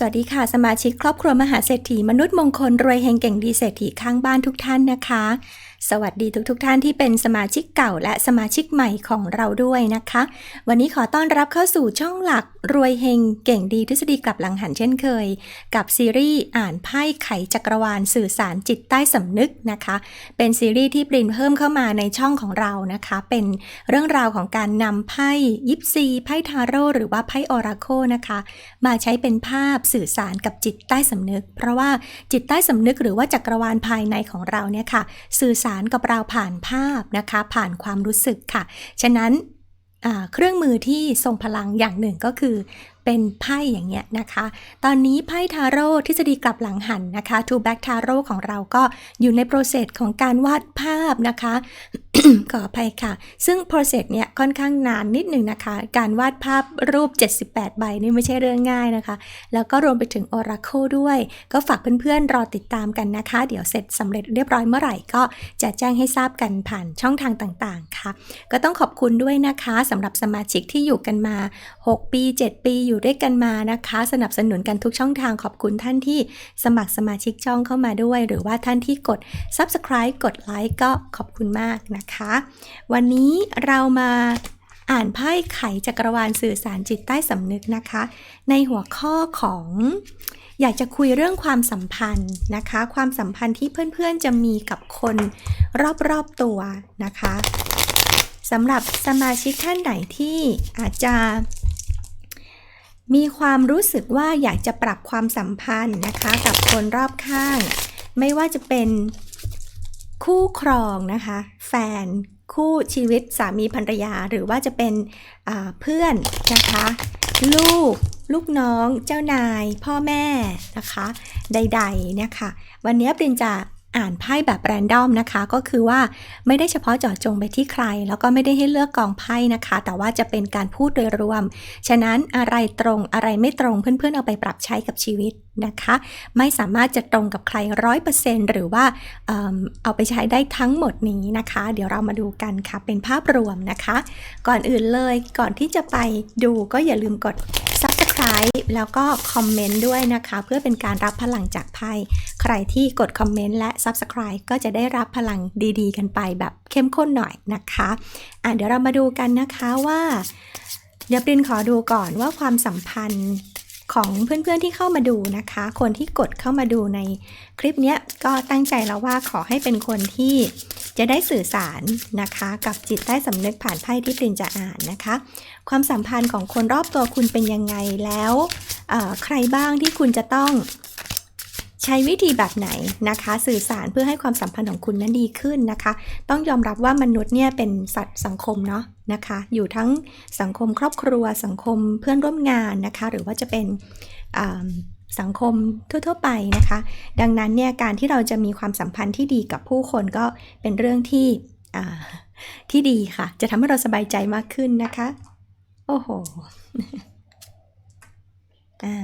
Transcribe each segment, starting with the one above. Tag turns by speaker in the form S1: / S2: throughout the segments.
S1: สวัสดีค่ะ สมาชิกครอบครัวมหาเศรษฐีมนุษย์มงคลรวยเฮงเก่งดีเศรษฐีข้างบ้านทุกท่านนะคะ สวัสดีทุกๆทท่านที่เป็นสมาชิกเก่าและสมาชิกใหม่ของเราด้วยนะคะ วันนี้ขอต้อนรับเข้าสู่ช่องหลัก รวยเฮงเก่งดีทฤษฎีกลับหลังหันเช่นเคย กับซีรีส์อ่านไพ่ไขจักรวาลสื่อสารจิตใต้สำนึกนะคะ เป็นซีรีส์ที่ปรินเพิ่มเข้ามาในช่องของเรานะคะ เป็นเรื่องราวของการนำไพ่ยิปซีไพ่ทาโร่หรือว่าไพ่ออราโคนะคะ มาใช้เป็นภาพสื่อสารกับจิตใต้สำนึก เพราะว่าจิตใต้สำนึกหรือว่าจักรวาลภายในของเราเนี่ยค่ะ สื่อสารกับเราผ่านภาพนะคะ ผ่านความรู้สึกค่ะ ฉะนั้น เครื่องมือที่ทรงพลังอย่างหนึ่งก็คือ เป็นไพ่อย่างเงี้ยนะคะ ตอนนี้ไพ่ทาโร่ทฤษฎีกลับหลังหันนะคะ Two Back Tarot ของเราก็อยู่ในโปรเซสของการวาดภาพนะคะ ขออภัยค่ะ ซึ่ง process เนี่ยค่อนข้างนานนิดหนึ่งนะคะ การวาดภาพรูป 78 ใบนี่ไม่ใช่เรื่องง่ายนะคะ แล้วก็รวมไปถึง Oracle ด้วย ก็ฝากเพื่อนๆ รอติดตามกันนะคะ เดี๋ยวเสร็จสำเร็จเรียบร้อยเมื่อไหร่ก็จะแจ้งให้ทราบกันผ่านช่องทางต่างๆค่ะ ก็ต้องขอบคุณด้วยนะคะสำหรับสมาชิกที่อยู่กันมา 6 ปี 7 ปีอยู่ด้วยกันมานะคะ สนับสนุนกันทุกช่องทางขอบคุณท่านที่สมัครสมาชิกช่องเข้ามาด้วย หรือว่าท่านที่กด Subscribe กดไลค์ก็ขอบคุณมากนะคะ วันนี้เรามาอ่านไพ่ไขจักรวาลสื่อสารจิตใต้สำนึกนะคะ ในหัวข้อของอยากจะคุยเรื่องความสัมพันธ์นะคะ ความสัมพันธ์ที่เพื่อนๆจะมีกับคนรอบๆตัวนะคะสำหรับสมาชิกท่านไหนที่อาจจะ มีความรู้สึกว่าอยากจะปรับความสัมพันธ์นะคะ กับคนรอบข้าง ไม่ว่าจะเป็นคู่ครองนะคะ แฟนคู่ชีวิตสามีภรรยา หรือว่าจะเป็นเพื่อนนะคะ ลูก ลูกน้อง เจ้านาย พ่อแม่นะคะ ใดๆเนี่ยค่ะวันนี้ปรินจะ อ่านไพ่แบบแรนดอมนะคะ ก็คือว่าไม่ได้เฉพาะเจาะจงไปที่ใคร แล้วก็ไม่ได้ให้เลือกกองไพ่นะคะ แต่ว่าจะเป็นการพูดโดยรวม ฉะนั้นอะไรตรงอะไรไม่ตรงเพื่อนๆเอาไปปรับใช้กับชีวิตนะคะ ไม่สามารถจะตรงกับใครร้อยเปอร์เซ็นต์หรือว่าเอิ่มเอาไปใช้ได้ทั้งหมดนี้นะคะ เดี๋ยวเรามาดูกันค่ะเป็นภาพรวมนะคะ ก่อนอื่นเลยก่อนที่จะไปดูก็อย่าลืมกด subscribe แล้วก็คอมเมนต์ด้วยนะคะ เพื่อเป็นการรับพลังจากไพ่ใครที่กดคอมเมนต์และ subscribe ก็จะได้รับพลังดีๆ กันไปแบบเข้มข้นหน่อยนะคะอะเดี๋ยวเรามาดูกันนะคะว่า เดี๋ยวปรินขอดูก่อนว่าความสัมพันธ์ของเพื่อนๆที่เข้ามาดูนะคะ คนที่กดเข้ามาดูในคลิปเนี้ยก็ตั้งใจแล้วว่าขอให้เป็นคนที่ จะได้สื่อสารนะคะ กับจิตใต้สำนึกผ่านไพ่ที่ปรินจะอ่านนะคะ ความสัมพันธ์ของคนรอบตัวคุณเป็นยังไงแล้วใครบ้างที่คุณจะต้องใช้วิธีแบบไหนนะคะ สื่อสารเพื่อให้ความสัมพันธ์ของคุณนั้นดีขึ้นนะคะ ต้องยอมรับว่ามนุษย์เนี่ยเป็นสัตว์สังคมเนาะนะคะ อยู่ทั้งสังคมครอบครัวสังคมเพื่อนร่วมงานนะคะ หรือว่าจะเป็น สังคมทั่ว ๆ ไปนะคะ ดังนั้นเนี่ยการที่เราจะมีความสัมพันธ์ที่ดีกับผู้คนก็เป็นเรื่องที่ที่ดีค่ะ จะทำให้เราสบายใจมากขึ้นนะคะ โอ้โหอ่า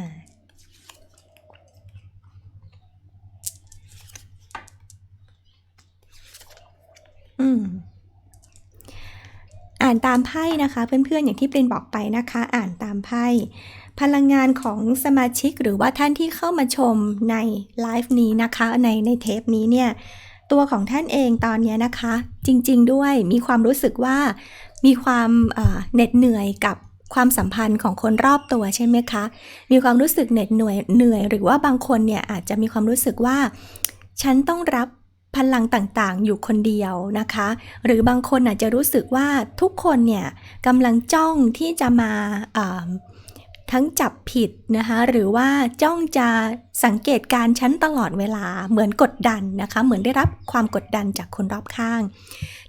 S1: อืมอ่านตามไพ่นะคะ เพื่อนๆอย่างที่ปรินบอกไปนะคะ อ่านตามไพ่ พลังงานของสมาชิกหรือว่าท่านที่เข้ามาชมในไลฟ์นี้นะคะ ในในเทปนี้เนี่ย ตัวของท่านเองตอนนี้นะคะ จริง ๆ ด้วยมีความรู้สึกว่ามีความเหน็ดเหนื่อยกับความสัมพันธ์ของคนรอบตัวใช่ไหมคะ มีความรู้สึกเหน็ดเหนื่อยเหนื่อย หรือว่าบางคนเนี่ยอาจจะมีความรู้สึกว่า ฉันต้องรับพลังต่างๆ อยู่คนเดียวนะคะ หรือบางคนอาจจะรู้สึกว่าทุกคนเนี่ยกำลังจ้องที่จะมาา ทั้งจับผิดนะคะหรือว่าจ้องจะสังเกตการณ์ฉันตลอดเวลาเหมือนกดดันนะคะ เหมือนได้รับความกดดันจากคนรอบข้าง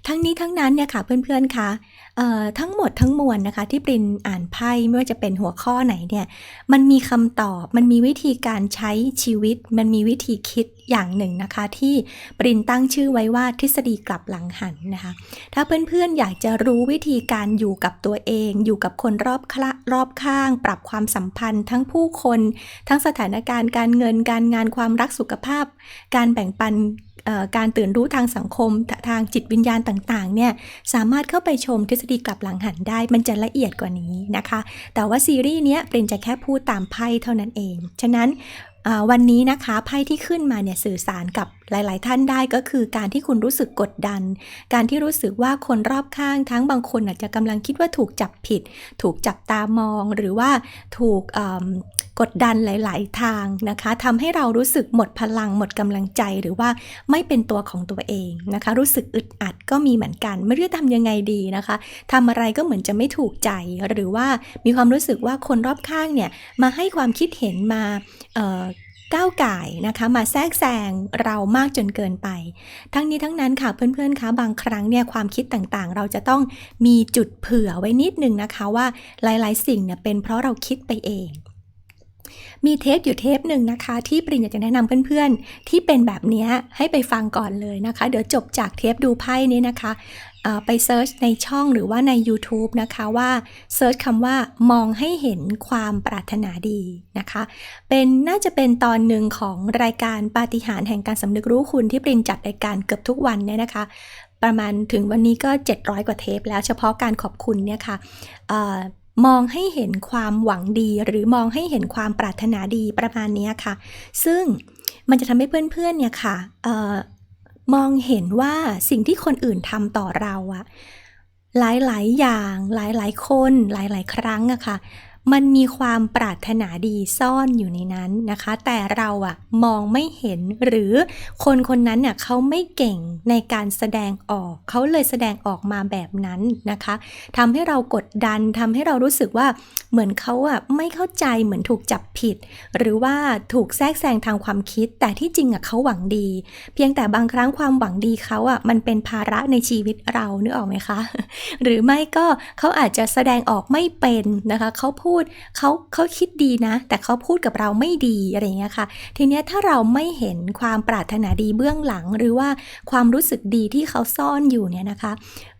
S1: ทั้งนี้ทั้งนั้นเนี่ยค่ะเพื่อนๆคะเอ่อทั้งหมดทั้งมวลนะคะ ที่ปรินอ่านไพ่ไม่ว่าจะเป็นหัวข้อไหนเนี่ยมันมีคำตอบมันมีวิธีการใช้ชีวิต มันมีวิธีคิดอย่างหนึ่งนะคะ ที่ปรินตั้งชื่อไว้ว่าทฤษฎีกลับหลังหันนะคะ ถ้าเพื่อนๆอยากจะรู้วิธีการอยู่กับตัวเอง อยู่กับคนรอบคละรอบข้าง ปรับความสัมพันธ์ ทั้งผู้คน ทั้งสถานการณ์การเงินการงานความรักสุขภาพ การแบ่งปัน การตื่นรู้ทางสังคมทางจิตวิญญาณต่างๆเนี่ยสามารถเข้าไปชมทฤษฎีกลับหลังหันได้ มันจะละเอียดกว่านี้นะคะ แต่ว่าซีรีส์เนี้ยเป็นจะแค่พูดตามไพ่เท่านั้นเอง ฉะนั้นวันนี้นะคะไพ่ที่ขึ้นมาเนี่ยสื่อสารกับ หลาย ๆ ท่านได้ก็คือการที่คุณรู้สึกกดดัน การที่รู้สึกว่าคนรอบข้างทั้งบางคนอาจจะกำลังคิดว่าถูกจับผิด ถูกจับตามอง หรือว่าถูกกดดันหลาย ๆ ทางนะคะทำให้เรารู้สึกหมดพลังหมดกำลังใจหรือว่าไม่เป็นตัวของตัวเองนะคะ รู้สึกอึดอัดก็มีเหมือนกัน ไม่รู้จะทำยังไงดีนะคะทำอะไรก็เหมือนจะไม่ถูกใจ หรือว่ามีความรู้สึกว่าคนรอบข้างเนี่ยมาให้ความคิดเห็นมา ก้าวไก่นะคะมาแทรกแซงเรามากจนเกินไป ทั้งนี้ทั้งนั้นค่ะเพื่อนๆคะบางครั้งเนี่ยความคิดต่างๆ เราจะต้องมีจุดเผื่อไว้นิดนึงนะคะว่าหลายๆ สิ่งเนี่ยเป็นเพราะเราคิดไปเอง มีเทปอยู่เทปหนึ่งนะคะ ที่ปริญญากจะแนะนำเพื่อนๆ ที่เป็นแบบนี้ให้ไปฟังก่อนเลยนะคะ เดี๋ยวจบจากเทปดูไพ่นี้นะคะไปเซิร์ชในช่องหรือว่าใน YouTube นะคะว่าเซิร์ชคำว่ามองให้เห็นความปรารถนาดีนะคะ เป็นน่าจะเป็นตอนหนึ่งของรายการปาฏิหาริย์แห่งการสำนึกรู้คุณที่ปรินจัดรายการเกือบทุกวันเนี่ยนะคะ ประมาณถึงวันนี้ก็ 700 กว่าเทปแล้วเฉพาะการขอบคุณเนี่ยค่ะ มองให้เห็นความหวังดี หรือมองให้เห็นความปรารถนาดีประมาณนี้ค่ะ ซึ่งมันจะทำให้เพื่อนๆเนี่ยค่ะออมองเห็นว่าสิ่งที่คนอื่นทำต่อเราอะหลายๆ อย่างหลายๆ คนหลายๆ ครั้งอะค่ะ มันมีความปรารถนาดีซ่อนอยู่ในนั้นนะคะ แต่เราอะมองไม่เห็นหรือคนคนนั้นเนี่ยเขาไม่เก่งในการแสดงออก เขาเลยแสดงออกมาแบบนั้นนะคะทำให้เรากดดันทำให้เรารู้สึกว่าเหมือนเขาอะไม่เข้าใจเหมือนถูกจับผิด หรือว่าถูกแทรกแซงทางความคิด แต่ที่จริงอะเขาหวังดี เพียงแต่บางครั้งความหวังดีเขาอะมันเป็นภาระในชีวิตเรานึกออกไหมคะ หรือไม่ก็เขาอาจจะแสดงออกไม่เป็นนะคะเขาพูดเขาเขาคิดดีนะ แต่เขาพูดกับเราไม่ดีอะไรเงี้ยค่ะ ทีเนี้ยถ้าเราไม่เห็นความปรารถนาดีเบื้องหลัง หรือว่าความรู้สึกดีที่เขาซ่อนอยู่เนี่ยนะคะ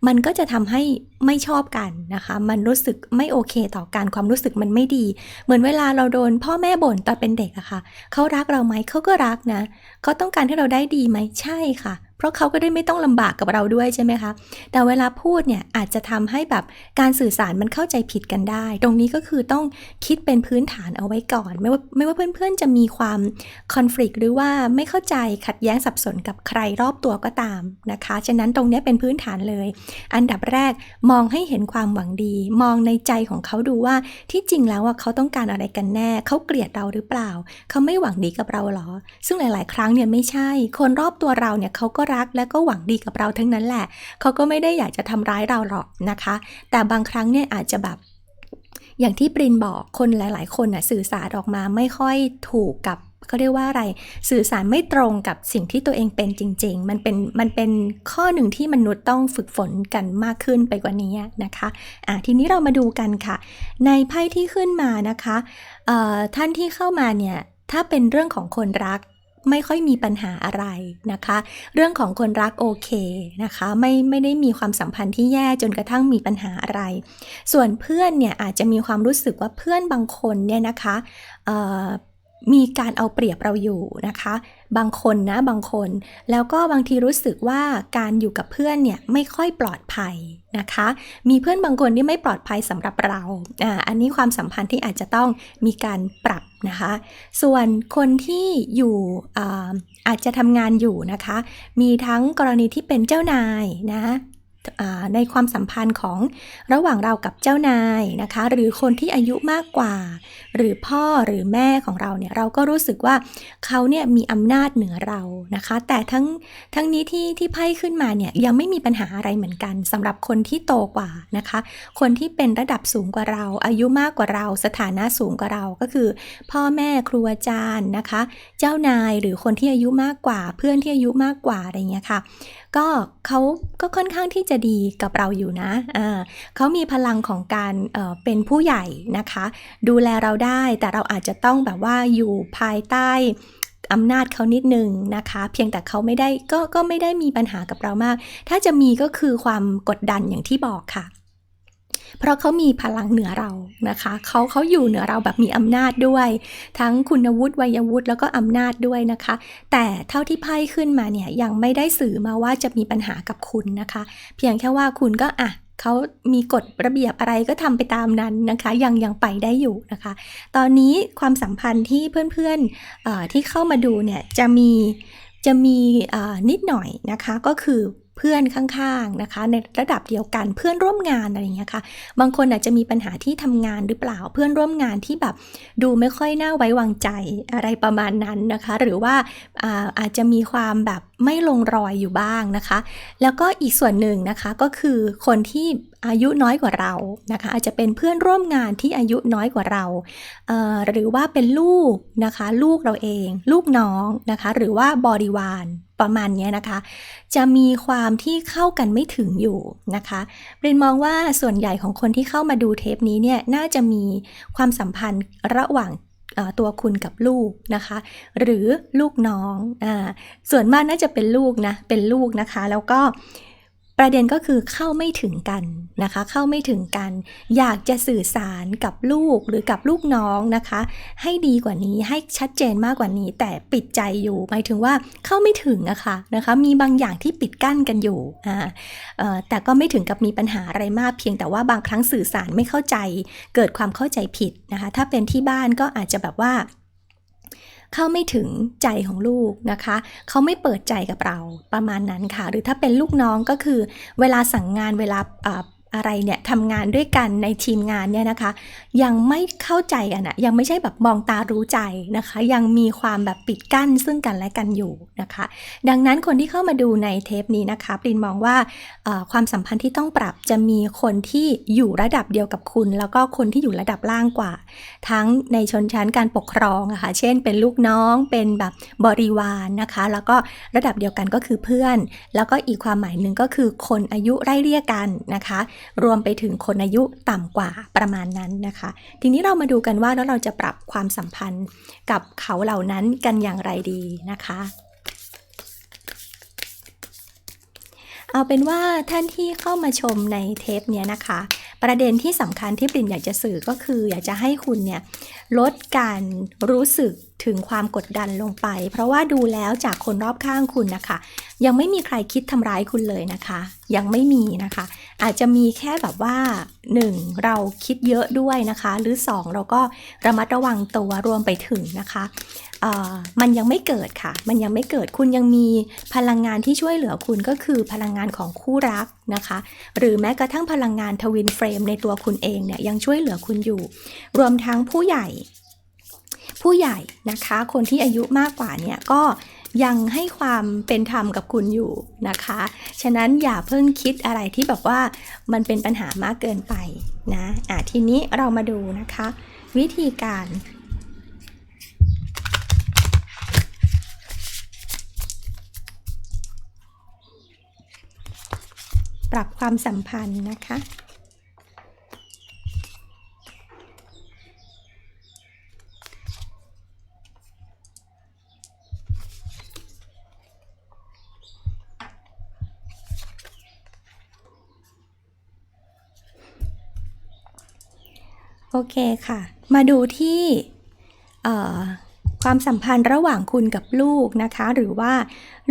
S1: มันก็จะทำให้ไม่ชอบกันนะคะ มันรู้สึกไม่โอเคต่อการความรู้สึกมันไม่ดี เหมือนเวลาเราโดนพ่อแม่บ่นตอนเป็นเด็กอะค่ะเขารักเราไหมเขาก็รักนะเขาต้องการให้เราได้ดีไหมใช่ค่ะเพราะเขาก็ได้ไม่ต้องลำบากกับเราด้วยใช่ไหมคะ แต่เวลาพูดเนี่ยอาจจะทำให้แบบการสื่อสารมันเข้าใจผิดกันได้ ตรงนี้ก็คือต้องคิดเป็นพื้นฐานเอาไว้ก่อน ไม่ว่าไม่ว่าเพื่อนๆจะมีความคอน FLICT หรือว่าไม่เข้าใจขัดแย้งสับสนกับใครรอบตัวก็ตามนะคะ ฉะนั้นตรงนี้เป็นพื้นฐานเลย อันดับแรกมองให้เห็นความหวังดี มองในใจของเขาดูว่าที่จริงแล้วว่าเขาต้องการอะไรกันแน่ เขาเกลียดเราหรือเปล่า เขาไม่หวังดีกับเราหรอ ซึ่งหลาย ๆ ครั้งเนี่ยไม่ใช่ คนรอบตัวเราเนี่ยเขาก็รักและก็หวังดีกับเราทั้งนั้นแหละ เขาก็ไม่ได้อยากจะทำร้ายเราหรอกนะคะ แต่บางครั้งเนี่ยอาจจะแบบอย่างที่ปรินบอกคนหลาย ๆ คนน่ะสื่อสารออกมาไม่ค่อยถูกกับเขาเรียกว่าอะไรสื่อสารไม่ตรงกับสิ่งที่ตัวเองเป็นจริง ๆ มันเป็นมันเป็นข้อหนึ่งที่มนุษย์ต้องฝึกฝนกันมากขึ้นไปกว่านี้นะคะอะทีนี้เรามาดูกันค่ะ ในไพ่ที่ขึ้นมานะคะท่านที่เข้ามาเนี่ยถ้าเป็นเรื่องของคนรัก ไม่ค่อยมีปัญหาอะไรนะคะ เรื่องของคนรักโอเคนะคะ ไม่ไม่ได้มีความสัมพันธ์ที่แย่จนกระทั่งมีปัญหาอะไร ส่วนเพื่อนเนี่ยอาจจะมีความรู้สึกว่าเพื่อนบางคนเนี่ยนะคะเมีการเอาเปรียบเราอยู่นะคะ บางคนนะบางคน แล้วก็บางทีรู้สึกว่าการอยู่กับเพื่อนเนี่ยไม่ค่อยปลอดภัยนะคะ มีเพื่อนบางคนที่ไม่ปลอดภัยสำหรับเราอ่าอันนี้ความสัมพันธ์ที่อาจจะต้องมีการปรับนะคะ ส่วนคนที่อยู่อาอาจจะทำงานอยู่นะคะ มีทั้งกรณีที่เป็นเจ้านายนะในความสัมพันธ์ของระหว่างเรากับเจ้านายนะคะ หรือคนที่อายุมากกว่า หรือพ่อหรือแม่ของเราเนี่ยเราก็รู้สึกว่าเขาเนี่ยมีอำนาจเหนือเรานะคะ แต่ทั้งทั้งนี้ที่ที่ไพ่ขึ้นมาเนี่ยยังไม่มีปัญหาอะไรเหมือนกันสำหรับคนที่โตกว่านะคะ คนที่เป็นระดับสูงกว่าเรา อายุมากกว่าเรา สถานะสูงกว่าเราก็คือ พ่อแม่ครูอาจารย์นะคะ เจ้านายหรือคนที่อายุมากกว่า เพื่อนที่อายุมากกว่าอะไรเงี้ยค่ะก็เขาก็ค่อนข้างที่จะดีกับเราอยู่นะอ่าเขามีพลังของการเเป็นผู้ใหญ่นะคะ ดูแลเราได้ได้ แต่เราอาจจะต้องแบบว่าอยู่ภายใต้อำนาจเขานิดนึงนะคะ เพียงแต่เขาไม่ได้ก็ก็ไม่ได้มีปัญหากับเรามาก ถ้าจะมีก็คือความกดดันอย่างที่บอกค่ะ เพราะเขามีพลังเหนือเรานะคะเขาเขาอยู่เหนือเราแบบมีอำนาจด้วย ทั้งคุณวุฒิวัยวุฒิแล้วก็อำนาจด้วยนะคะ แต่เท่าที่ไพ่ขึ้นมาเนี่ยยังไม่ได้สื่อมาว่าจะมีปัญหากับคุณนะคะ เพียงแค่ว่าคุณก็อะ เขามีกฎระเบียบอะไรก็ทำไปตามนั้นนะคะ ยังยังไปได้อยู่นะคะ ตอนนี้ความสัมพันธ์ที่เพื่อนๆที่เข้ามาดูเนี่ยจะมีจะมีนิดหน่อยนะคะก็คือ เพื่อนข้างๆนะคะ ในระดับเดียวกันเพื่อนร่วมงานอะไรอย่างเงี้ยค่ะ บางคนอาจจะมีปัญหาที่ทำงานหรือเปล่าเพื่อนร่วมงานที่แบบดูไม่ค่อยน่าไว้วางใจอะไรประมาณนั้นนะคะ หรือว่าอาอาจจะมีความแบบไม่ลงรอยอยู่บ้างนะคะ แล้วก็อีกส่วนหนึ่งนะคะก็คือคนที่อายุน้อยกว่าเรานะคะ อาจจะเป็นเพื่อนร่วมงานที่อายุน้อยกว่าเราเหรือว่าเป็นลูกนะคะ ลูกเราเอง ลูกน้องนะคะ หรือว่าบริวาร ประมาณนี้นะคะ จะมีความที่เข้ากันไม่ถึงอยู่นะคะเรนมองว่าส่วนใหญ่ของคนที่เข้ามาดูเทปนี้เนี่ยน่าจะมีความสัมพันธ์ระหว่างตัวคุณกับลูกนะคะ หรือลูกน้องอ่าส่วนมากน่าจะเป็นลูกนะเป็นลูกนะคะ แล้วก็ ประเด็นก็คือเข้าไม่ถึงกันนะคะ เข้าไม่ถึงกัน อยากจะสื่อสารกับลูกหรือกับลูกน้องนะคะ ให้ดีกว่านี้ให้ชัดเจนมากกว่านี้ แต่ปิดใจอยู่หมายถึงว่าเข้าไม่ถึงอะคะนะคะ มีบางอย่างที่ปิดกั้นกันอยู่อ่าแต่ก็ไม่ถึงกับมีปัญหาอะไรมากเพียงแต่ว่าบางครั้งสื่อสารไม่เข้าใจ เกิดความเข้าใจผิดนะคะ ถ้าเป็นที่บ้านก็อาจจะแบบว่า เข้าไม่ถึงใจของลูกนะคะ เขาไม่เปิดใจกับเราประมาณนั้นค่ะ หรือถ้าเป็นลูกน้องก็คือ เวลาสั่งงานเวลา อะไรเนี่ยทำงานด้วยกันในทีมงานเนี่ยนะคะ ยังไม่เข้าใจกันอะยังไม่ใช่แบบมองตารู้ใจนะคะ ยังมีความแบบปิดกั้นซึ่งกันและกันอยู่นะคะ ดังนั้นคนที่เข้ามาดูในเทปนี้นะคะปรินมองว่าความสัมพันธ์ที่ต้องปรับจะมีคนที่อยู่ระดับเดียวกับคุณ แล้วก็คนที่อยู่ระดับล่างกว่า ทั้งในชนชั้นการปกครองอะค่ะเช่น เป็นลูกน้องเป็นแบบบริวารนะคะ แล้วก็ระดับเดียวกันก็คือเพื่อน แล้วก็อีกความหมายหนึ่งก็คือคนอายุไล่เรียกกันนะคะรวมไปถึงคนอายุต่ำกว่าประมาณนั้นนะคะ ทีนี้เรามาดูกันว่าแล้วเราจะปรับความสัมพันธ์กับเขาเหล่านั้นกันอย่างไรดีนะคะ เอาเป็นว่าท่านที่เข้ามาชมในเทปเนี้ยนะคะ ประเด็นที่สำคัญที่ปรินอยากจะสื่อก็คือ อยากจะให้คุณเนี่ยลดการรู้สึกถึงความกดดันลงไป เพราะว่าดูแล้วจากคนรอบข้างคุณนะคะ ยังไม่มีใครคิดทำร้ายคุณเลยนะคะ ยังไม่มีนะคะ อาจจะมีแค่แบบว่า 1. เราคิดเยอะด้วยนะคะ หรือ 2 เราก็ระมัดระวังตัวรวมไปถึงนะคะ มันยังไม่เกิดค่ะ มันยังไม่เกิด คุณยังมีพลังงานที่ช่วยเหลือคุณก็คือพลังงานของคู่รักนะคะ หรือแม้กระทั่งพลังงานทวินเฟรมในตัวคุณเองเนี่ยยังช่วยเหลือคุณอยู่ รวมทั้งผู้ใหญ่ ผู้ใหญ่นะคะ คนที่อายุมากกว่าเนี่ยก็ยังให้ความเป็นธรรมกับคุณอยู่นะคะ ฉะนั้นอย่าเพิ่งคิดอะไรที่แบบว่ามันเป็นปัญหามากเกินไปนะ อะทีนี้เรามาดูนะคะ วิธีการ ปรับความสัมพันธ์นะคะ โอเคค่ะ มาดูที่ความสัมพันธ์ระหว่างคุณกับลูกนะคะ หรือว่า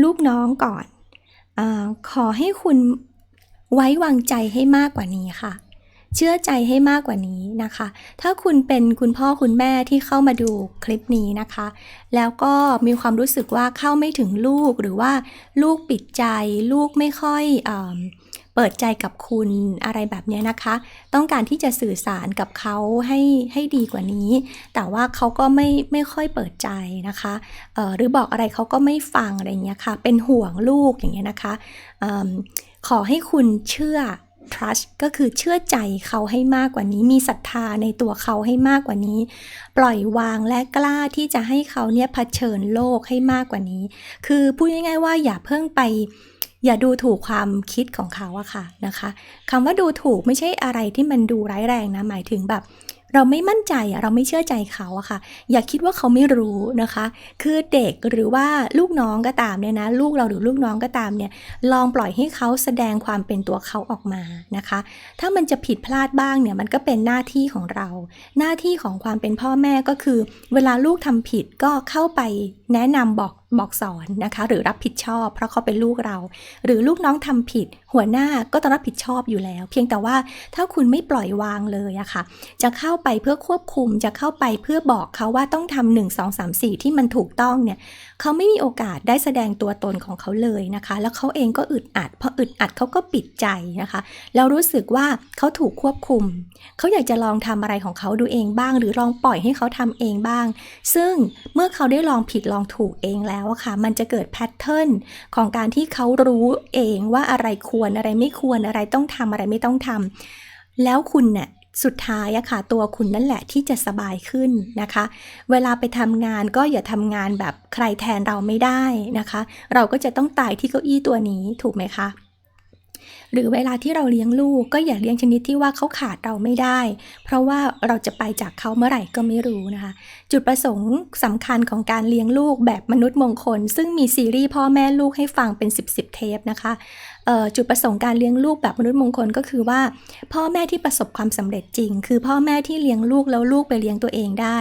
S1: ลูกน้องก่อนอขอให้คุณ ไว้วางใจให้มากกว่านี้ค่ะ เชื่อใจให้มากกว่านี้นะคะ ถ้าคุณเป็นคุณพ่อคุณแม่ที่เข้ามาดูคลิปนี้นะคะ แล้วก็มีความรู้สึกว่าเข้าไม่ถึงลูกหรือว่าลูกปิดใจ ลูกไม่ค่อยเอเปิดใจกับคุณอะไรแบบเนี้ยนะคะ ต้องการที่จะสื่อสารกับเขาให้ให้ดีกว่านี้ แต่ว่าเขาก็ไม่ไม่ค่อยเปิดใจนะคะหรือบอกอะไรเขาก็ไม่ฟังอะไรเงี้ยค่ะ เป็นห่วงลูกอย่างเงี้ยนะคะ ขอให้คุณเชื่อ trust ก็คือเชื่อใจเขาให้มากกว่านี้ มีศรัทธาในตัวเขาให้มากกว่านี้ ปล่อยวางและกล้าที่จะให้เขาเนี่ยเผชิญโลกให้มากกว่านี้ คือพูดง่ายๆว่าอย่าเพิ่งไป อย่าดูถูกความคิดของเขาอะค่ะนะคะคำว่าดูถูกไม่ใช่อะไรที่มันดูร้ายแรงนะ หมายถึงแบบ เราไม่มั่นใจอะเราไม่เชื่อใจเขาอะค่ะ อย่าคิดว่าเขาไม่รู้นะคะ คือเด็กหรือว่าลูกน้องก็ตามเนี่ยนะลูกเราหรือลูกน้องก็ตามเนี่ยลองปล่อยให้เขาแสดงความเป็นตัวเขาออกมานะคะ ถ้ามันจะผิดพลาดบ้างเนี่ยมันก็เป็นหน้าที่ของเรา หน้าที่ของความเป็นพ่อแม่ก็คือ เวลาลูกทำผิดก็เข้าไปแนะนำบอกบอกสอนนะคะ หรือรับผิดชอบ เพราะเขาเป็นลูกเรา หรือลูกน้องทำผิด หัวหน้าก็ต้องรับผิดชอบอยู่แล้ว เพียงแต่ว่าถ้าคุณไม่ปล่อยวางเลยอะค่ะ จะเข้าไปเพื่อควบคุม จะเข้าไปเพื่อบอกเขาว่าต้องทำหนึ่งสองสามสี่ที่มันถูกต้องเนี่ยเขาไม่มีโอกาสได้แสดงตัวตนของเขาเลยนะคะ แล้วเขาเองก็อึดอัดพออึดอัดเขาก็ปิดใจนะคะแล้วรู้สึกว่าเขาถูกควบคุม เขาอยากจะลองทำอะไรของเขาดูเองบ้าง หรือลองปล่อยให้เขาทำเองบ้าง ซึ่งเมื่อเขาได้ลองผิดลองถูกเองแล้วอะค่ะ มันจะเกิดแพทเทิร์นของการที่เขารู้เองว่าอะไรควรอะไรไม่ควรอะไรต้องทำอะไรไม่ต้องทำแล้วคุณเนี่ยสุดท้ายอะค่ะตัวคุณนั่นแหละที่จะสบายขึ้นนะคะ เวลาไปทำงานก็อย่าทำงานแบบใครแทนเราไม่ได้นะคะ เราก็จะต้องตายที่เก้าอี้ตัวนี้ถูกไหมคะ หรือเวลาที่เราเลี้ยงลูกก็อย่าเลี้ยงชนิดที่ว่าเขาขาดเราไม่ได้ เพราะว่าเราจะไปจากเขาเมื่อไหร่ก็ไม่รู้นะคะ จุดประสงค์สำคัญของการเลี้ยงลูกแบบมนุษย์มงคล ซึ่งมีซีรีส์พ่อแม่ลูกให้ฟังเป็น 10บสเทปนะคะ จุดประสงค์การเลี้ยงลูกแบบมนุษย์มงคลก็คือว่า พ่อแม่ที่ประสบความสำเร็จจริง คือพ่อแม่ที่เลี้ยงลูกแล้วลูกไปเลี้ยงตัวเองได้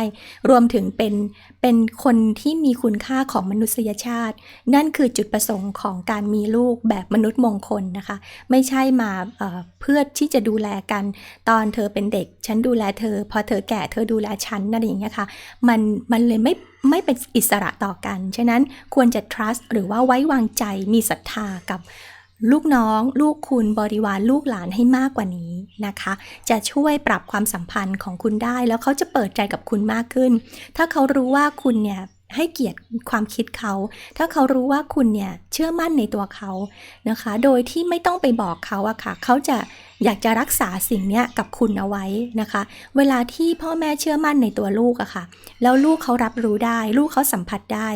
S1: รวมถึงเป็นเป็นคนที่มีคุณค่าของมนุษยชาติ นั่นคือจุดประสงค์ของการมีลูกแบบมนุษย์มงคลนะคะ ไม่ใช่มาเเพื่อที่จะดูแลกัน ตอนเธอเป็นเด็ก ฉันดูแลเธอ พอเธอแก่เธอดูแลฉันอะไรอย่างเงี้ยค่ะมันมันเลยไม่ไม่เป็นอิสระต่อกัน ฉะนั้นควรจะ trust หรือว่าไว้วางใจมีศรัทธากับ ลูกน้อง ลูกคุณบริวารลูกหลานให้มากกว่านี้นะคะ จะช่วยปรับความสัมพันธ์ของคุณได้ แล้วเขาจะเปิดใจกับคุณมากขึ้น ถ้าเขารู้ว่าคุณเนี่ยให้เกียรติความคิดเขา ถ้าเขารู้ว่าคุณเนี่ยเชื่อมั่นในตัวเขานะคะ โดยที่ไม่ต้องไปบอกเขาอะค่ะ เขาจะอยากจะรักษาสิ่งเนี้ยกับคุณเอาไว้นะคะ เวลาที่พ่อแม่เชื่อมั่นในตัวลูกอะค่ะ แล้วลูกเขารับรู้ได้ ลูกเขาสัมผัสได้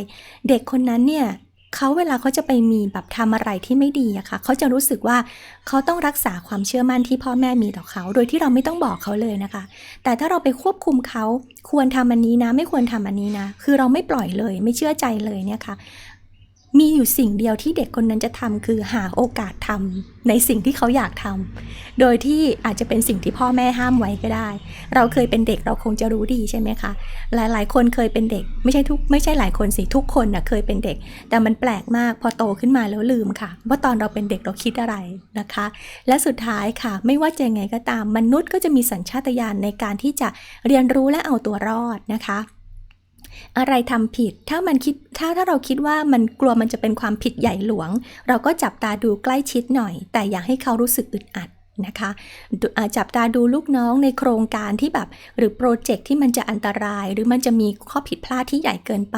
S1: เด็กคนนั้นเนี่ย เขาเวลาเขาจะไปมีแบบทำอะไรที่ไม่ดีอะค่ะเขาจะรู้สึกว่าเขาต้องรักษาความเชื่อมั่นที่พ่อแม่มีต่อเขา โดยที่เราไม่ต้องบอกเขาเลยนะคะ แต่ถ้าเราไปควบคุมเขาควรทำอันนี้นะ ไม่ควรทำอันนี้นะ คือเราไม่ปล่อยเลย ไม่เชื่อใจเลยเนี่ยค่ะ มีอยู่สิ่งเดียวที่เด็กคนนั้นจะทำคือหาโอกาสทำในสิ่งที่เขาอยากทำโดยที่อาจจะเป็นสิ่งที่พ่อแม่ห้ามไว้ก็ได้ เราเคยเป็นเด็กเราคงจะรู้ดีใช่ไหมคะหลายๆ คนเคยเป็นเด็ก ไม่ใช่ทุกไม่ใช่หลายคนสิทุกคนนะเคยเป็นเด็ก แต่มันแปลกมากพอโตขึ้นมาแล้วลืมค่ะ ว่าตอนเราเป็นเด็กเราคิดอะไรนะคะ และสุดท้ายค่ะ ไม่ว่าจะยังไงก็ตามมนุษย์ก็จะมีสัญชาตญาณในการที่จะเรียนรู้และเอาตัวรอดนะคะ อะไรทำผิด ถ้ามันคิดถ้าถ้าเราคิดว่ามันกลัวมันจะเป็นความผิดใหญ่หลวง เราก็จับตาดูใกล้ชิดหน่อย แต่อย่าให้เขารู้สึกอึดอัด นะคะจับตาดูลูกน้องในโครงการที่แบบ หรือโปรเจกต์ที่มันจะอันตราย หรือมันจะมีข้อผิดพลาดที่ใหญ่เกินไป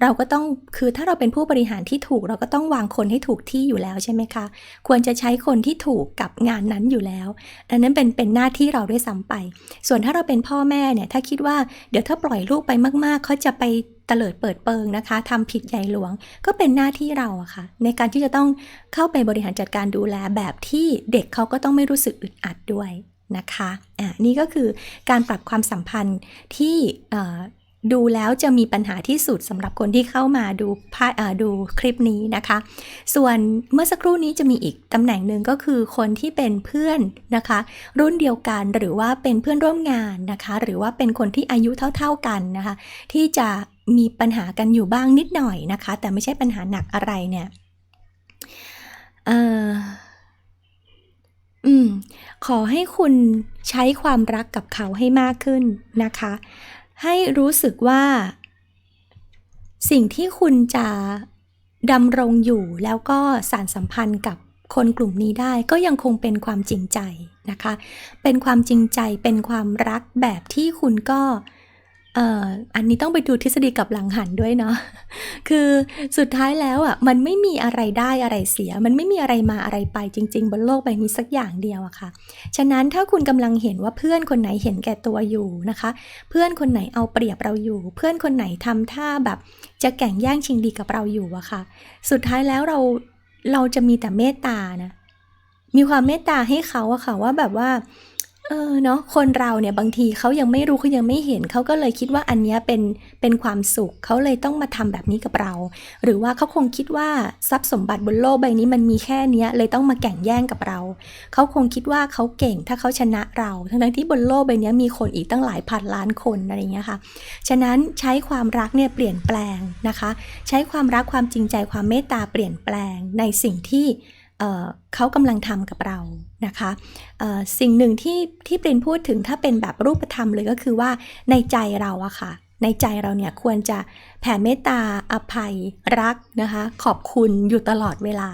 S1: เราก็ต้องคือถ้าเราเป็นผู้บริหารที่ถูก เราก็ต้องวางคนให้ถูกที่อยู่แล้วใช่ไหมคะ ควรจะใช้คนที่ถูกกับงานนั้นอยู่แล้ว อันนั้นเป็นเป็นหน้าที่เราด้วยซ้ำไป ส่วนถ้าเราเป็นพ่อแม่เนี่ยถ้าคิดว่าเดี๋ยวถ้าปล่อยลูกไปมากๆเขาจะไป ตลิดเปิดเปิงนะคะทำผิดใหญ่หลวง ก็เป็นหน้าที่เราอะค่ะ ในการที่จะต้องเข้าไปบริหารจัดการดูแลแบบที่เด็กเขาก็ต้องไม่รู้สึกอึดอัดด้วยนะคะอะนี่ก็คือการปรับความสัมพันธ์ที่ดูแล้วจะมีปัญหาที่สุดสำหรับคนที่เข้ามาดูพาดูคลิปนี้นะคะ ส่วนเมื่อสักครู่นี้จะมีอีกตำแหน่งหนึ่งก็คือคนที่เป็นเพื่อนนะคะ รุ่นเดียวกันหรือว่าเป็นเพื่อนร่วมงานนะคะ หรือว่าเป็นคนที่อายุเท่า ๆกันนะคะ ที่จะ มีปัญหากันอยู่บ้างนิดหน่อยนะคะ แต่ไม่ใช่ปัญหาหนักอะไรเนี่ยเอออืม ขอให้คุณใช้ความรักกับเขาให้มากขึ้นนะคะ ให้รู้สึกว่า สิ่งที่คุณจะดำรงอยู่แล้วก็สารสัมพันธ์กับคนกลุ่มนี้ได้ก็ยังคงเป็นความจริงใจนะคะ เป็นความจริงใจเป็นความรักแบบที่คุณก็ เอ่ออันนี้ต้องไปดูทฤษฎีกับหลังหันด้วยเนาะ คือสุดท้ายแล้วอะมันไม่มีอะไรได้อะไรเสีย มันไม่มีอะไรมาอะไรไปจริง ๆ บนโลกใบนี้สักอย่างเดียวอะค่ะ ฉะนั้นถ้าคุณกำลังเห็นว่าเพื่อนคนไหนเห็นแก่ตัวอยู่นะคะ เพื่อนคนไหนเอาเปรียบเราอยู่ เพื่อนคนไหนทำท่าแบบ จะแข่งแย่งชิงดีกับเราอยู่อะค่ะ สุดท้ายแล้วเราเราจะมีแต่เมตตานะ มีความเมตตาให้เขาอะค่ะว่าแบบว่า เออเนาะคนเราเนี่ยบางทีเขายังไม่รู้เขายังไม่เห็นเขาก็เลยคิดว่าอันเนี้ยเป็นเป็นความสุขเขาเลยต้องมาทำแบบนี้กับเรา หรือว่าเขาคงคิดว่าทรัพย์สมบัติบนโลกใบนี้มันมีแค่เนี้ยเลยต้องมาแข่งแย่งกับเราเขาคงคิดว่าเขาเก่งถ้าเขาชนะเรา ทั้งที่บนโลกใบนี้มีคนอีกตั้งหลายพันล้านคนอะไรเงี้ยค่ะฉะนั้นใช้ความรักเนี่ยเปลี่ยนแปลงนะคะ ใช้ความรักความจริงใจความเมตตาเปลี่ยนแปลงในสิ่งที่ เขากำลังทำกับเรานะคะสิ่งหนึ่งที่ที่ปรินพูดถึงถ้าเป็นแบบรูปธรรมเลยก็คือว่าในใจเราอะค่ะ ในใจเราเนี่ยควรจะแผ่เมตตาอภัยรักนะคะ ขอบคุณอยู่ตลอดเวลา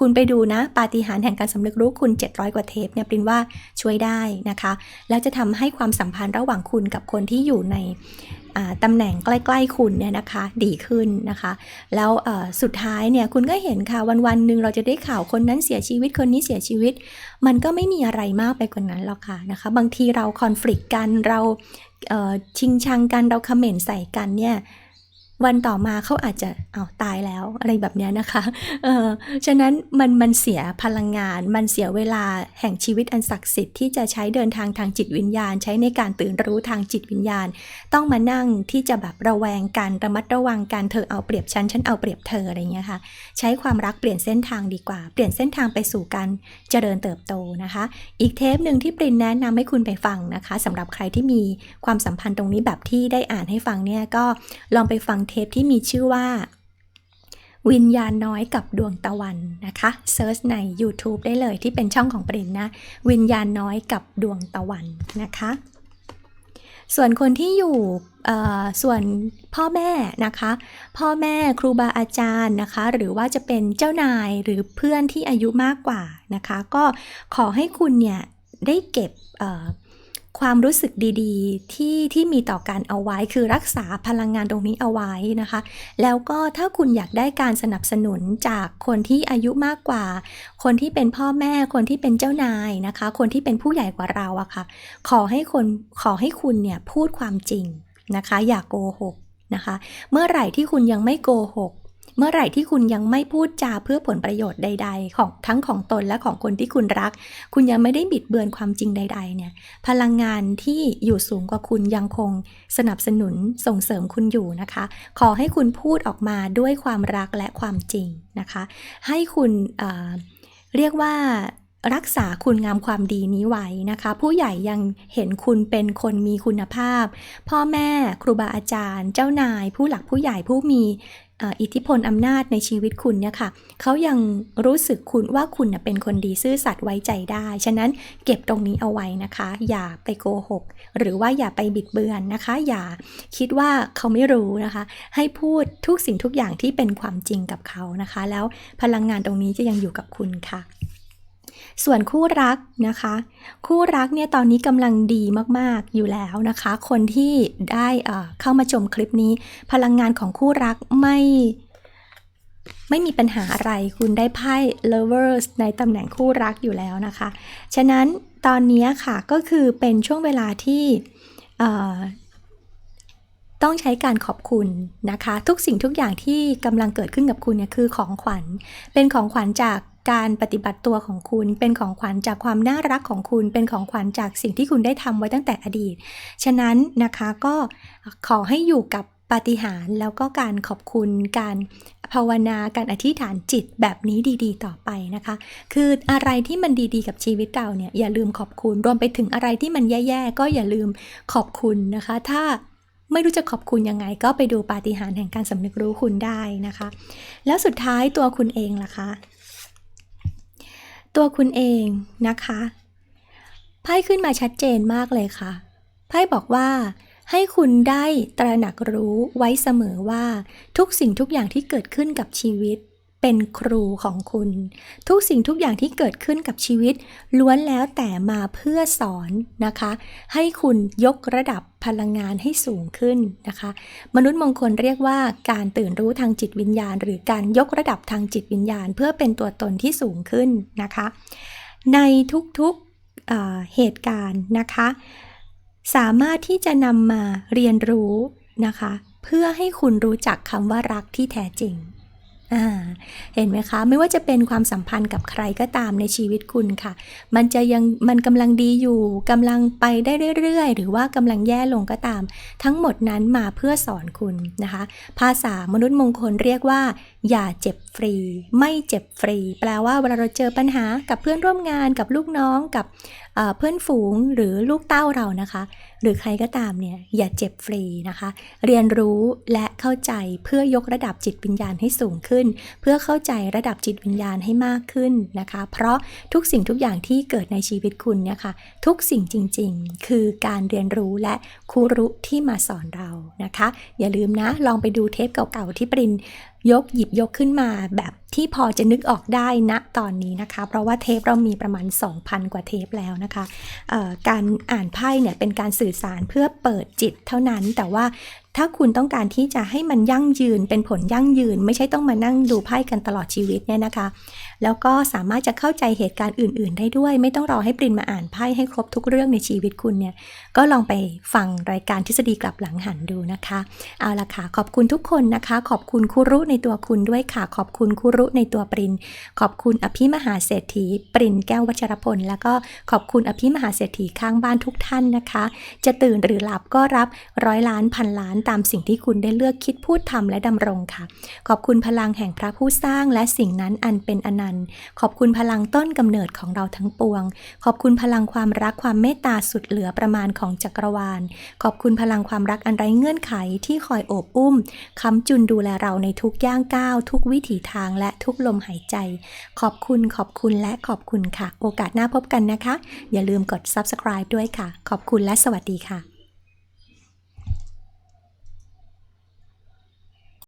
S1: คุณไปดูนะปาฏิหาริย์แห่งการสำนึกรู้คุณ 700 กว่าเทปเนี่ยปรินว่าช่วยได้นะคะ แล้วจะทำให้ความสัมพันธ์ระหว่างคุณกับคนที่อยู่ในตำแหน่งใกล้ ๆ คุณเนี่ยนะคะดีขึ้นนะคะ แล้วสุดท้ายเนี่ยคุณก็เห็นค่ะวันวันๆหนึ่งเราจะได้ข่าวคนนั้นเสียชีวิตคนนี้เสียชีวิต มันก็ไม่มีอะไรมากไปกว่านั้นหรอกค่ะนะคะ บางทีเราคอน FLICT กันเราชิงชังกันเราคอมเมนต์ใส่กันเนี่ย วันต่อมาเขาอาจจะเอาวตายแล้วอะไรแบบนี้นะคะเออฉะนั้นมันมันเสียพลังงาน มันเสียเวลาแห่งชีวิตอันศักดิ์สิทธิ์ที่จะใช้เดินทางทางจิตวิญญาณ ใช้ในการตื่นรู้ทางจิตวิญญาณ ต้องมานั่งที่จะแบบระแวงกันระมัดระวังกันเธอเอาเปรียบฉันฉันเอาเปรียบเธออะไรเงี้ยค่ะ ใช้ความรักเปลี่ยนเส้นทางดีกว่า เปลี่ยนเส้นทางไปสู่การเจริญเติบโตนะคะ อีกเทปหนึ่งที่ปรินแนะนำให้คุณไปฟังนะคะสำหรับใครที่มีความสัมพันธ์ตรงนี้แบบที่ได้อ่านให้ฟังเนี่ยก็ลองไปฟังเทปที่มีชื่อว่า วิญญาณน้อยกับดวงตะวันนะคะเซิร์ชใน YouTube ได้เลยที่เป็นช่องของปรินนะ วิญญาณน้อยกับดวงตะวันนะคะ ส่วนคนที่อยู่ส่วนพ่อแม่นะคะ พ่อแม่ครูบาอาจารย์นะคะ หรือว่าจะเป็นเจ้านายหรือเพื่อนที่อายุมากกว่านะคะ ก็ขอให้คุณเนี่ยได้เก็บ ความรู้สึกดีๆ ที่ที่มีต่อการเอาไว้คือรักษาพลังงานตรงนี้เอาไว้นะคะ แล้วก็ถ้าคุณอยากได้การสนับสนุนจากคนที่อายุมากกว่า คนที่เป็นพ่อแม่คนที่เป็นเจ้านายนะคะ คนที่เป็นผู้ใหญ่กว่าเราอะค่ะ ขอให้คนขอให้คุณเนี่ยพูดความจริงนะคะ อย่าโกหกนะคะ เมื่อไหร่ที่คุณยังไม่โกหก เมื่อไหร่ที่คุณยังไม่พูดจาเพื่อผลประโยชน์ใด ๆ ของทั้งของตนและของคนที่คุณรัก คุณยังไม่ได้บิดเบือนความจริงใด ๆ เนี่ย พลังงานที่อยู่สูงกว่าคุณยังคงสนับสนุนส่งเสริมคุณอยู่นะคะ ขอให้คุณพูดออกมาด้วยความรักและความจริงนะคะ ให้คุณเเรียกว่ารักษาคุณงามความดีนี้ไว้นะคะ ผู้ใหญ่ยังเห็นคุณเป็นคนมีคุณภาพ พ่อแม่ครูบาอาจารย์ เจ้านาย ผู้หลักผู้ใหญ่ผู้มี อิทธิพลอำนาจในชีวิตคุณเนี่ยค่ะเขายังรู้สึกคุณว่าคุณเป็นคนดีซื่อสัตย์ไว้ใจได้ ฉะนั้นเก็บตรงนี้เอาไว้นะคะ อย่าไปโกหก หรือว่าอย่าไปบิดเบือนนะคะ อย่าคิดว่าเขาไม่รู้นะคะ ให้พูดทุกสิ่งทุกอย่างที่เป็นความจริงกับเขานะคะ แล้วพลังงานตรงนี้จะยังอยู่กับคุณค่ะ ส่วนคู่รักนะคะ คู่รักเนี่ยตอนนี้กำลังดีมากๆอยู่แล้วนะคะ คนที่ได้เข้ามาชมคลิปนี้ พลังงานของคู่รักไม่ไม่มีปัญหาอะไรคุณได้ไพ่ lovers ในตำแหน่งคู่รักอยู่แล้วนะคะ ฉะนั้นตอนนี้ค่ะก็คือเป็นช่วงเวลาที่ต้องใช้การขอบคุณนะคะ ทุกสิ่งทุกอย่างที่กำลังเกิดขึ้นกับคุณเนี่ยคือของขวัญเป็นของขวัญจาก การปฏิบัติตัวของคุณ เป็นของขวัญจากความน่ารักของคุณ เป็นของขวัญจากสิ่งที่คุณได้ทำไว้ตั้งแต่อดีต ฉะนั้นนะคะก็ขอให้อยู่กับปาฏิหาริย์แล้วก็การขอบคุณการภาวนาการอธิษฐานจิตแบบนี้ดีๆ ต่อไปนะคะ คืออะไรที่มันดีๆ กับชีวิตเราเนี่ยอย่าลืมขอบคุณรวมไปถึงอะไรที่มันแย่ๆก็อย่าลืมขอบคุณนะคะ ถ้าไม่รู้จะขอบคุณยังไงก็ไปดูปาฏิหาริย์แห่งการสำนึกรู้คุณได้นะคะ แล้วสุดท้ายตัวคุณเองล่ะคะ ตัวคุณเองนะคะ ไพ่ขึ้นมาชัดเจนมากเลยค่ะ ไพ่บอกว่า ให้คุณได้ตระหนักรู้ไว้เสมอว่าทุกสิ่งทุกอย่างที่เกิดขึ้นกับชีวิต เป็นครูของคุณ ทุกสิ่งทุกอย่างที่เกิดขึ้นกับชีวิต ล้วนแล้วแต่มาเพื่อสอนนะคะ ให้คุณยกระดับพลังงานให้สูงขึ้นนะคะ มนุษย์มงคลเรียกว่าการตื่นรู้ทางจิตวิญญาณ หรือการยกระดับทางจิตวิญญาณ เพื่อเป็นตัวตนที่สูงขึ้นนะคะ ในทุกๆเเหตุการณ์นะคะ สามารถที่จะนำมาเรียนรู้นะคะ เพื่อให้คุณรู้จักคำว่ารักที่แท้จริง เห็นไหมคะ ไม่ว่าจะเป็นความสัมพันธ์กับใครก็ตามในชีวิตคุณค่ะ มันจะยังมันกำลังดีอยู่กำลังไปได้เรื่อยๆ หรือว่ากำลังแย่ลงก็ตาม ทั้งหมดนั้นมาเพื่อสอนคุณนะคะ ภาษามนุษย์มงคลเรียกว่า อย่าเจ็บฟรี ไม่เจ็บฟรี แปลว่าเวลาเราเจอปัญหากับเพื่อนร่วมงานกับลูกน้องกับเพื่อนฝูงหรือลูกเต้าเรานะคะ หรือใครก็ตามเนี่ยอย่าเจ็บฟรีนะคะ เรียนรู้และเข้าใจเพื่อยกระดับจิตวิญญาณให้สูงขึ้น เพื่อเข้าใจระดับจิตวิญญาณให้มากขึ้นนะคะ เพราะทุกสิ่งทุกอย่างที่เกิดในชีวิตคุณเนี่ยค่ะทุกสิ่งจริง ๆ คือการเรียนรู้และครูรุที่มาสอนเรานะคะ อย่าลืมนะลองไปดูเทปเก่าๆที่ปริน ยกหยิบยกขึ้นมาแบบที่พอจะนึกออกได้ณตอนนี้นะคะ เพราะว่าเทปเรามีประมาณ 2,000 กว่าเทปแล้วนะคะ การอ่านไพ่เนี่ยเป็นการสื่อสารเพื่อเปิดจิตเท่านั้น แต่ว่าถ้าคุณต้องการที่จะให้มันยั่งยืนเป็นผลยั่งยืน ไม่ใช่ต้องมานั่งดูไพ่กันตลอดชีวิตเนี่ยนะคะ แล้วก็สามารถจะเข้าใจเหตุการณ์อื่น ๆ ได้ด้วย ไม่ต้องรอให้ปรินมาอ่านไพ่ให้ครบทุกเรื่องในชีวิตคุณเนี่ย ก็ลองไปฟังรายการทฤษฎีกลับหลังหันดูนะคะ เอาละค่ะ ขอบคุณทุกคนนะคะ ขอบคุณครูรุในตัวคุณด้วยค่ะ ขอบคุณครูรุในตัวปริน ขอบคุณอภิมหาเศรษฐี ปรินแก้ววัชรพล แล้วก็ขอบคุณอภิมหาเศรษฐีข้างบ้านทุกท่านนะคะ จะตื่นหรือหลับก็รับร้อยล้านพันล้านตามสิ่งที่คุณได้เลือกคิดพูดทำและดำรงค่ะ ขอบคุณพลังแห่งพระผู้สร้างและสิ่งนั้นอันเป็นอนันต์ ขอบคุณพลังต้นกำเนิดของเราทั้งปวง ขอบคุณพลังความรักความเมตตาสุดเหลือประมาณของของจักรวาล ขอบคุณพลังความรักอันไร้เงื่อนไขที่คอยโอบอุ้มค้ำจุนดูแลเราในทุกย่างก้าว ทุกวิถีทางและทุกลมหายใจ ขอบคุณขอบคุณและขอบคุณค่ะ โอกาสหน้าพบกันนะคะ อย่าลืมกด subscribe ด้วยค่ะ ขอบคุณและสวัสดีค่ะ